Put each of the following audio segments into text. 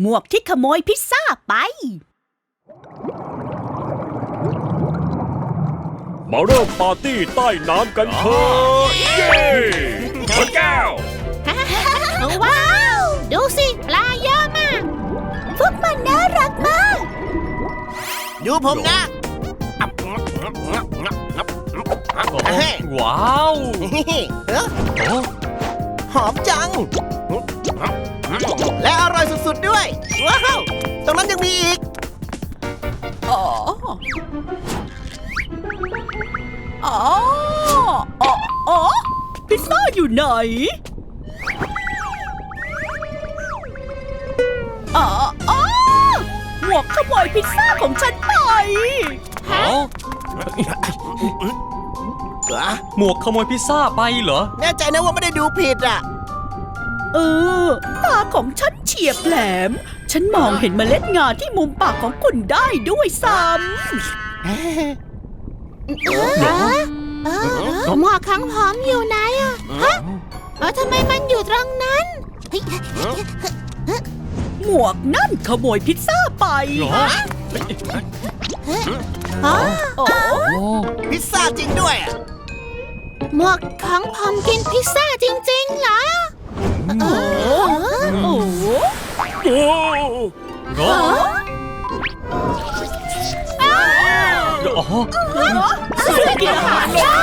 หมวกที่ขโมยพิซซ่าไป มาเริ่มปาร์ตี้ใต้น้ำกันเถอะเย้ชนแก้ว ว้าว ดูสิปลาเยอะมาก พวกมันน่ารักมาก ดูผมนะเฮ้ยว้าวเอ้อโอ้หอมจัง และอร่อยสุดๆด้วย ว้าว ตรงนั้นยังมีอีกอ๋ออ๋ออ๋ออ๋อพิซซ่าอยู่ไหนอ๋ออ๋อหมวกขโมยพิซซ่าของฉันไปโอ้เหรอหมวกขโมยพิซซ่าไปเหรอ แน่ใจนะว่าไม่ได้ดูผิดอะ เออ ตาของฉันเฉียบแหลม ฉันมองเห็นเมล็ดงาที่มุมปากของคุณได้ด้วยซ้หมวกขังหอมอยู่ไหนอะฮะเออทำไมมันอยู่ตรงนั้นเฮ้ยำหมวกนั่นขโมยพิซซ่าไปเหรออ๋อโอ้โอ้พิซซ่าจริงด้วยอะหมวกของผมกินพิซซ่าจริงๆเหรอเออ โอ้โอ้โอ้โอ้ซื้อกินอาหารได้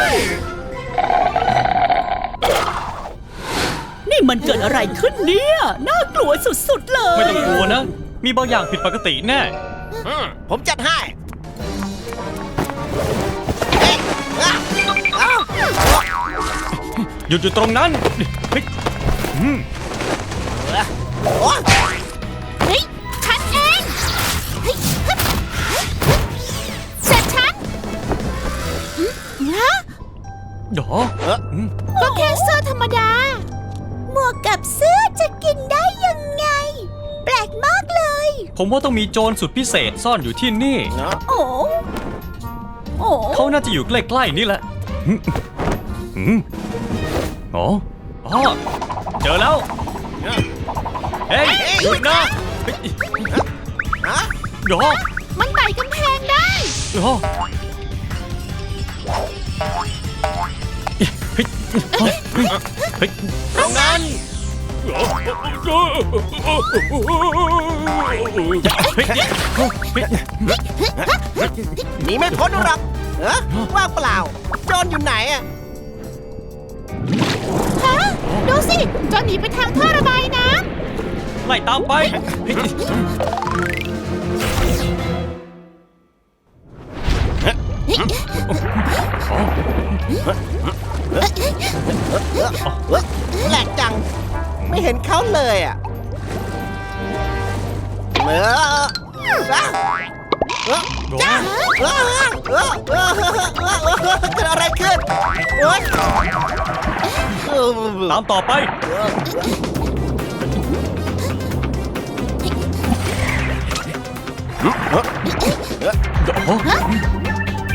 นี่มันเกิดอะไรขึ้นเนี่ย น่ากลัวสุดๆเลย ไม่ต้องกลัวนะ มีบางอย่างผิดปกติแน่ ผมจัดให้เอ๊ะอะอ้าวหยุดอยู่ตรงนั้น เฮ้ยฉันเองเฮ้ยฮึบเสร็จฉันหึฮะเดี๋ยวเอ๊ะอืมก็แค่เสื้อธรรมดา หมวกกับเสื้อจะกินได้ยังไง แปลกมากเลย ผมว่าต้องมีโจรสุดพิเศษซ่อนอยู่ที่นี่นะโอ้โอ้เขาน่าจะอยู่ใกล้ ๆ นี่แหละอืมอืมอ๋ออ๋อ เจอแล้ว เฮ้ยหยุดนะเฮ้ยฮะเดี๋ยวมันไต่กำแพงได้เดี๋ยวเฮ้ยเฮ้ยตรงนั้นหนีไม่พ้นหรอกเอะว่างเปล่าโจรอยู่ไหนอะ ฮะดูสิจอนหนีไปทางท่อระบายน้ไล่ตามไปเฮ้ยเอ๊ะแปลกจัง ไม่เห็นเขาเลยอะเอออะ เออเดี๋ยวจ้าเออเออเออเออเออเกิดอะไรขึ้นโอ๊ยตามต่อไป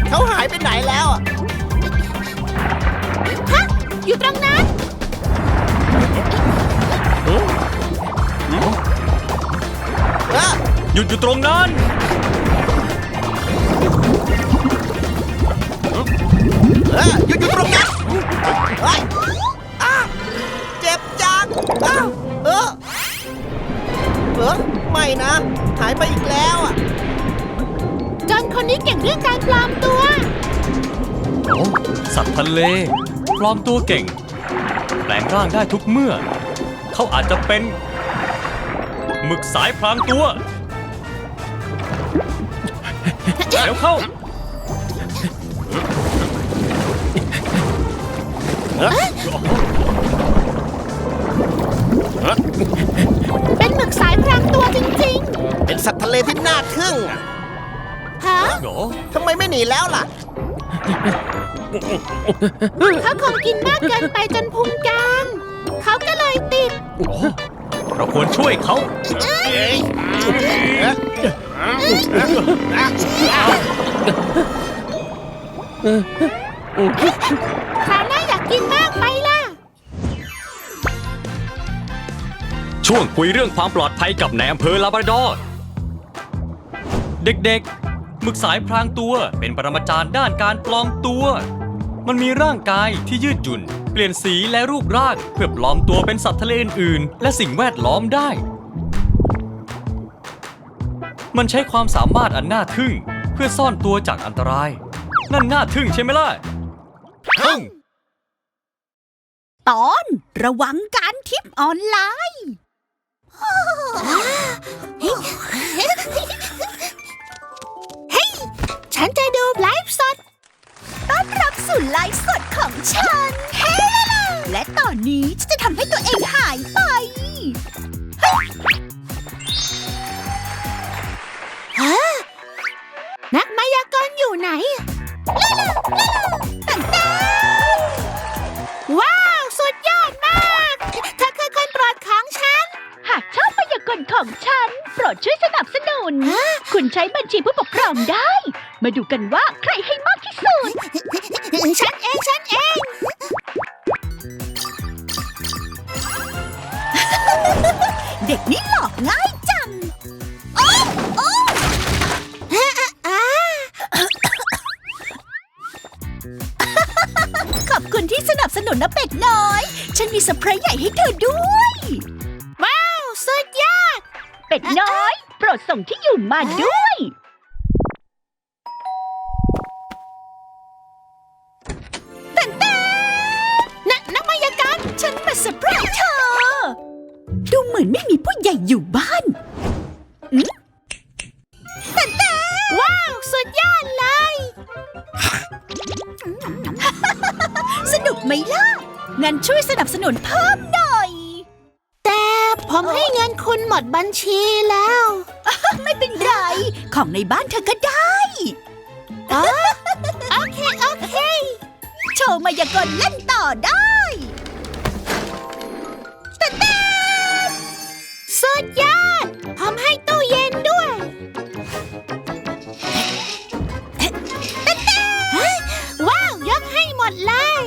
เขาหายไปไหนแล้วอะฮะอยู่ตรงนั้น เออหยุดอยู่ตรงนั้น นคนนี้เก่งเรื่องการปลอมตัว โอ้สัตว์ทะเล ปลอมตัวเก่ง แปลงร่างได้ทุกเมื่อ เขาอาจจะเป็นหมึกสายพรางตัว เร็วเข้า เป็นหมึกสายพรางตัวจริง เป็นสัตว์ทะเลที่น่าทึ่งอะ ๆฮะโหทำไมไม่หนีแล้วล่ะ เขาคงกินมากเกินไปจนพุงกลางเขาก็เลยติดโอ้เราควรช่วยเขาคราวหน้าอยากกินมากไปล่ะโช่วงคุยเรื่องความปลอดภัยกับนายอำเภอลาบราดอร์เด็กๆ หมึกสายพรางตัวเป็นปรมาจารย์ด้านการปลอมตัว มันมีร่างกายที่ยืดหยุ่น เปลี่ยนสีและรูปร่างเพื่อปลอมตัวเป็นสัตว์ทะเลอื่นๆและสิ่งแวดล้อมได้ มันใช้ความสามารถอันน่าทึ่งเพื่อซ่อนตัวจากอันตราย นั่นน่าทึ่งใช่ไหมล่ะทึ่งตอนระวังการทิปออนไลน์ นี้ฉันจะทำให้ตัวเองหายไปฮะนักมายากลอยู่ไหนว้าว สุดยอดมากเธอคือคนโปรดของฉัน หากชอบพยากรของฉัน โปรดช่วยสนับสนุนคุณใช้บัญชีผู้ปกครองได้ มาดูกันว่าใครให้มากที่สุด ฉันเองฉัน เด็กนี่หลอกง่ายจังขอบคุณที่สนับสนุนนะเป็ดน้อย ฉันมีเซอร์ไพรส์ใหญ่ให้เธอด้วย ว้าวสุดยอด เป็ดน้อย โปรดส่งที่อยู่มาด้วย มือนไม่มีผู้ใหญ่อยู่บ้านว้าว สุดยอดเลย สนุกไหมล่ะ งั้นช่วยสนับสนุนเพิ่มหน่อย แต่ผมให้เงินคุณหมดบัญชีแล้ว ไม่เป็นไร ของในบ้านเธอก็ได้โอเค โอเค โชว์มายากลเล่นต่อได้ สุดยอดผมให้ตู้เย็นด้วยว้าว ยกให้หมดเลย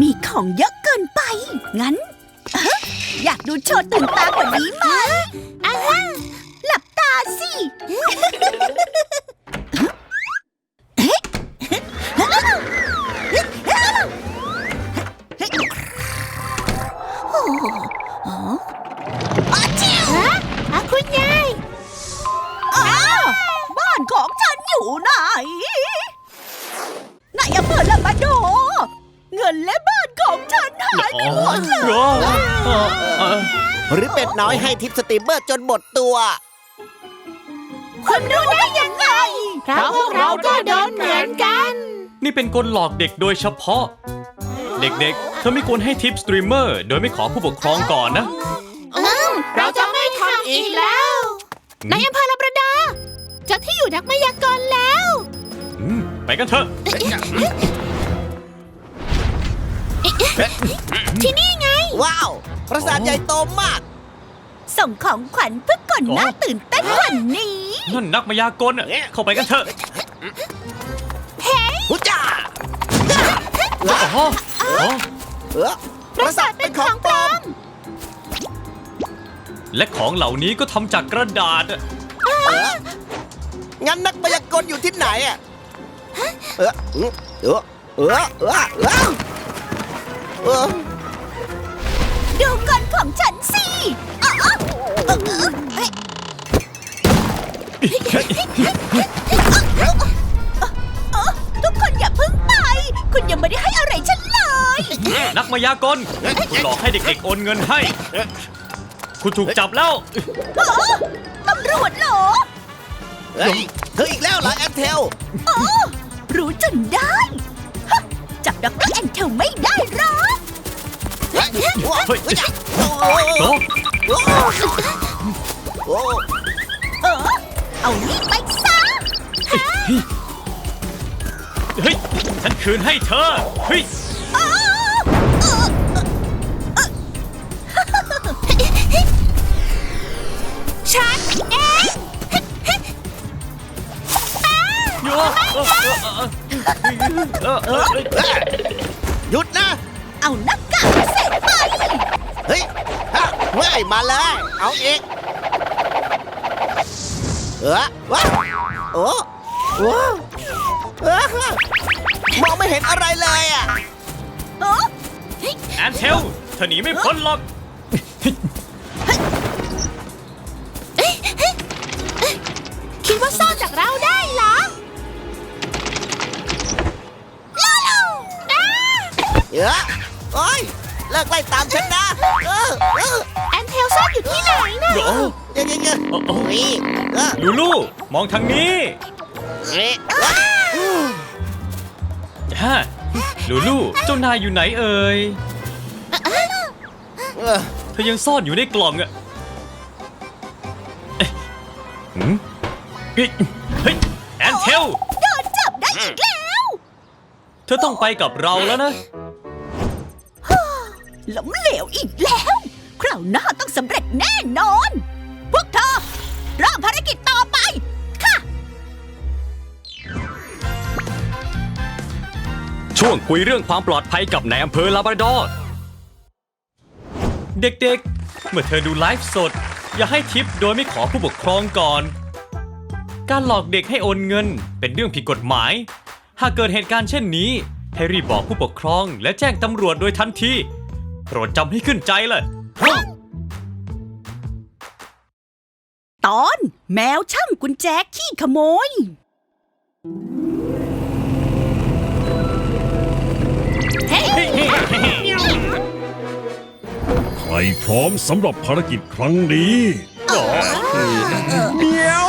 มีของเยอะ หรือเป็ดน้อยให้ทิปสตรีมเมอร์จนหมดตัว คุณรู้ได้ยังไงเพราะพวกเราก็โดนเหมือนกัน นี่เป็นกลหลอกเด็กโดยเฉพาะ เด็กๆ เธอไม่ควรให้ทิปสตรีมเมอร์โดยไม่ขอผู้ปกครองก่อนนะ เราจะไม่ทำอีกแล้วนายอำเภอลาบราดอร์เจากที่อยู่นักมายากลแล้ว อืมไปกันเถอะ ที่นี่ไง ว้าว ประสาทใหญ่โตมาก ส่งของขวัญเพื่อก่อนหน้าอ๋อตื่นเต้นกว่านี้ นั่นนักมายากลน่ะเข้าไปกันเถอะหุจ้าอ๋ออ๋อเออประสาทเป็นของปลอม และของเหล่านี้ก็ทำจากกระดาษอะเอองั้นนักมายากลอยู่ที่ไหนอะเออเออเออเออเออเออดูก่อนของฉันสิ ทุกคนอย่าเพิ่งไป คุณยังไม่ได้ให้อะไรฉันเลย นักมายากล คุณหลอกให้เด็กๆโอนเงินให้ คุณถูกจับแล้ว ตำรวจเหรอ เฮ้ยเธออีกแล้วเหรอแอนเทลรู้จนได้ฮะจับดรแอนเทลไม่ได้หรอกเฮ้ยว้าวเฮ้ยเฮ้ยโอ้โอ้โหโอ้เออ เอานี่ไปซะเฮ้ย ฉันคืนให้เธอ เฮ้ยอ๋อเออเออฉันเองโยเออเออเออเออเออหยุดนะ เอาหน้ากเสร็จไป เฮ้ยฮะเฮ้ย มาเลย เอาอีก เออวะโอ้โอ้เออมองไม่เห็นอะไรเลยอะโอ้แอนเทลเธอหนีไม่พ้นหรอกคิดว่าซ่อนจากเราได้เหรอลูลูอ้าเออโอ้ยเลิกไล่ตามฉันนะแอนเทลซ่อนอยู่ที่ไหนนะ เดี๋ยวเดี๋ยวเดี๋ยวโอ้โอ้นี่เออลูลูมองทางนี้นี่เออฮะลูลูเจ้านายอยู่ไหนเอ่ยเออเธอยังซ่อนอยู่ในกล่องอะเอ๊ะหืมเฮ้ยเฮ้ยแอนเทลโดนจับได้อีกแล้ว เธอต้องไปกับเราแล้วนะล้มเหลวอีกแล้ว คราวหน้าต้องสำเร็จแน่นอนพวกเธอ ภารกิจต่อไป ค่ะ ช่วงคุยเรื่องความปลอดภัยกับนายอำเภอลาบราดอร์เด็กๆ เมื่อเธอดูไลฟ์สด อย่าให้ทิปโดยไม่ขอผู้ปกครองก่อน การหลอกเด็กให้โอนเงินเป็นเรื่องผิดกฎหมาย หากเกิดเหตุการณ์เช่นนี้ ให้รีบบอกผู้ปกครองและแจ้งตำรวจโดยทันทีโปรดจำให้ขึ้นใจเลย ตอนแมวช่างกุญแจขี้ขโมยใครพร้อมสำหรับภารกิจครั้งนี้เมียว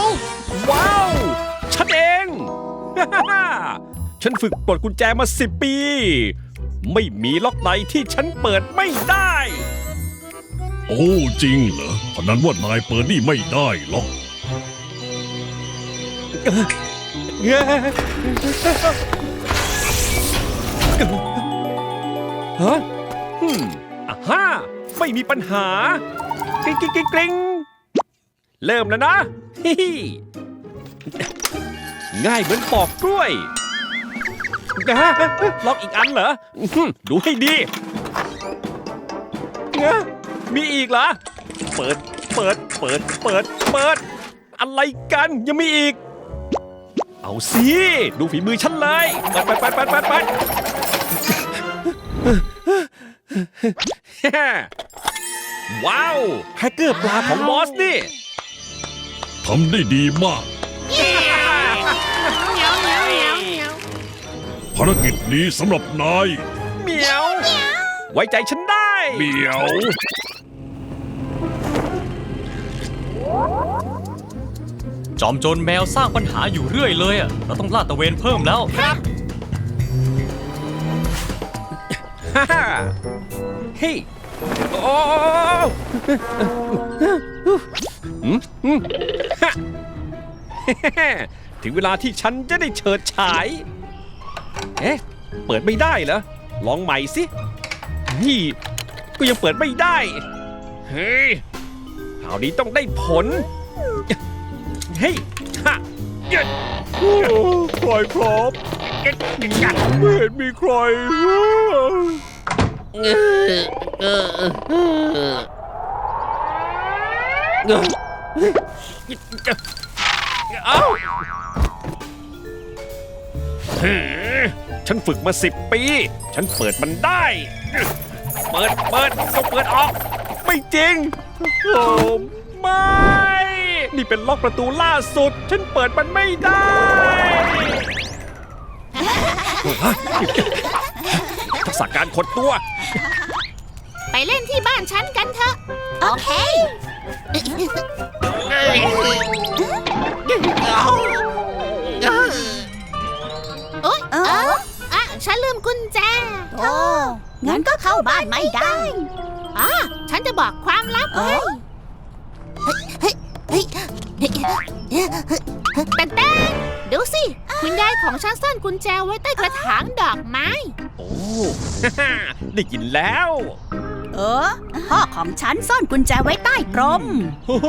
ว้าว ฉันเอง ฉันฝึกปลดกุญแจมาสิบปี ไม่มีล็อกไหนที่ฉันเปิดไม่ได้ โอ้จริงเหรอพนันว่านายเปิดนี่ไม่ได้หรอก ฮะฮึมอ่าฮ่าไม่มีปัญหา กริ๊งกริ๊งกริ๊งกริ๊งเริ่มแล้วนะฮิฮิง่ายเหมือนปอกกล้วยฮะล็อกอีกอันเหรออื้อหือดูให้ดีเงอะ มีอีกเหรอ เปิด เปิด เปิด เปิด เปิด อะไรกัน ยังมีอีก เอาสิ ดูฝีมือฉันเลยเปิดเปิดเปิดเปิดเปิดเปิดว้าว แฮกเกอร์ปลาของบอสนี่ ทำได้ดีมากภารกิจนี้สำหรับนาย เหมียว ไว้ใจฉันได้ เหมียว จอมโจรแมวสร้างปัญหาอยู่เรื่อยเลยอะเราต้องลาดตระเวนเพิ่มแล้ว ครับฮ่าฮ่าเฮ้ยโอ้อืมอืมฮะเฮ้ถึงเวลาที่ฉันจะได้เฉิดฉาย เอ๊ะ เปิดไม่ได้เหรอ ลองใหม่สิ นี่ ก็ยังเปิดไม่ได้ เฮ้ยคราวนี้ต้องได้ผล เฮ้ยฮะเย้ใครครับเอ๊ะยัดไม่เห็นมีใคร เอ้าเฮ้ฉันฝึกมาสิบปี ฉันเปิดมันได้ เปิด เปิดต้องเปิดออก ไม่จริงโอ้ไม่ นี่เป็นล็อกประตูล่าสุด ฉันเปิดมันไม่ได้ทักษะการขดตัว ไปเล่นที่บ้านฉันกันเถอะ โอเค โอ๊ยเอออะ ฉันลืมกุญแจโอ้ งั้นก็เข้าบ้านไม่ได้อะฉันจะบอกความลับให้แต่แต่ดูสิ คุณยายของฉันซ่อนกุญแจไว้ใต้กระถางดอกไม้ โอ้ได้ยินแล้ว เออ พ่อของฉันซ่อนกุญแจไว้ใต้พรมโอ้โห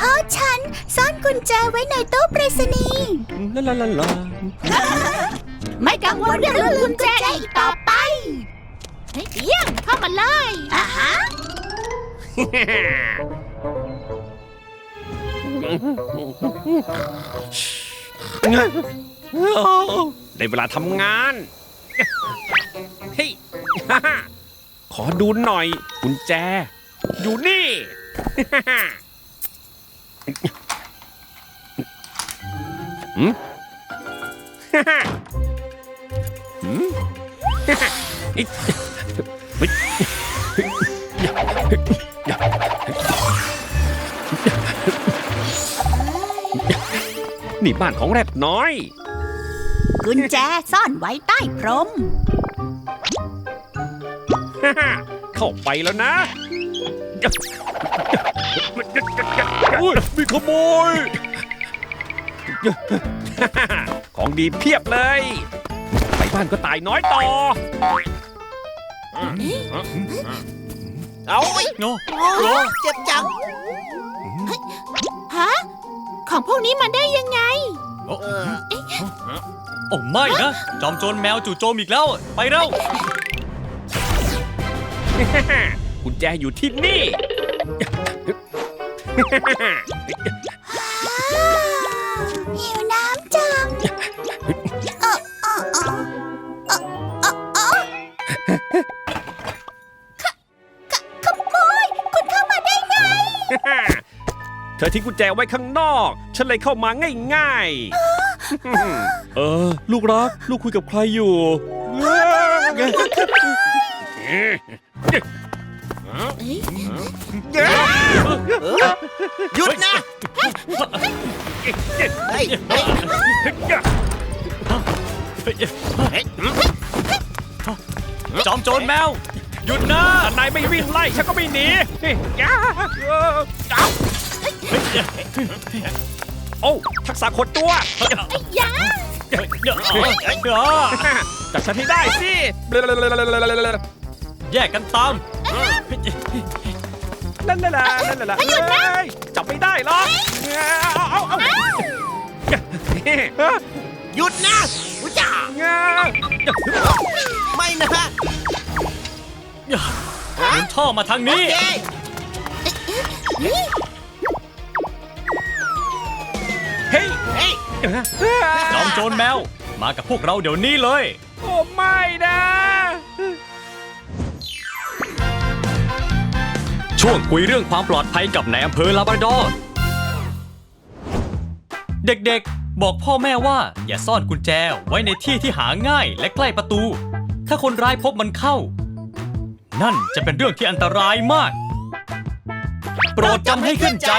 พ่อฉันซ่อนกุญแจไว้ในตู้ไปรษณีย์ลาลาลาลา ไม่กังวลเรื่องกุญแจอีกต่อไปเฮ้ยเยี่ยมเข้ามาเลยอ่าฮะได้เวลาทำงาน เฮ้ยฮ่าฮ่าขอดูหน่อยกุญแจ อยู่นี่ฮ่าฮ่าหืม นี่บ้านของแรดน้อย กุญแจซ่อนไว้ใต้พรม เข้าไปแล้วนะอุ้ยมีขโมย ของดีเพียบเลย บ้านก็ตายน้อยต่อ เอาไว้โง่โอ้เจ็บจัง ฮะ ของพวกนี้มันได้ยังไง โอ้เออโอ้ไม่นะ จอมโจรแมวจู่โจมอีกแล้ว ไปเร็วกุญแจอยู่ที่นี่ หิวน้ำจัง เธอทิ้งกุญแจไว้ข้างนอก ฉันเลยเข้ามาง่ายๆ เออ ลูกรัก ลูกคุยกับใครอยู่ หยุดนะ เฮ้ยเฮ้ยจอมโจรแมว หยุดนะถ้านายไม่วิ่งไล่ ฉันก็ไม่หนีอย่าเออจับ โอ้ทักษะขดตัวยาจับฉันให้ได้สิแยกกันตามนั่นแหละนั่นแหละเฮ้ยจับไม่ได้หรอกหยุดนะอุจจาไม่นะหมุนท่อมาทางนี้ โจรแมว มากับพวกเราเดี๋ยวนี้เลย โอ้ไม่นะ ช่วงคุยเรื่องความปลอดภัยกับนายอำเภอลาบราดอร์เด็กๆ บอกพ่อแม่ว่าอย่าซ่อนกุญแจไว้ในที่ที่หาง่ายและใกล้ประตู ถ้าคนร้ายพบมันเข้า นั่นจะเป็นเรื่องที่อันตรายมาก โปรดจำให้ขึ้นใจ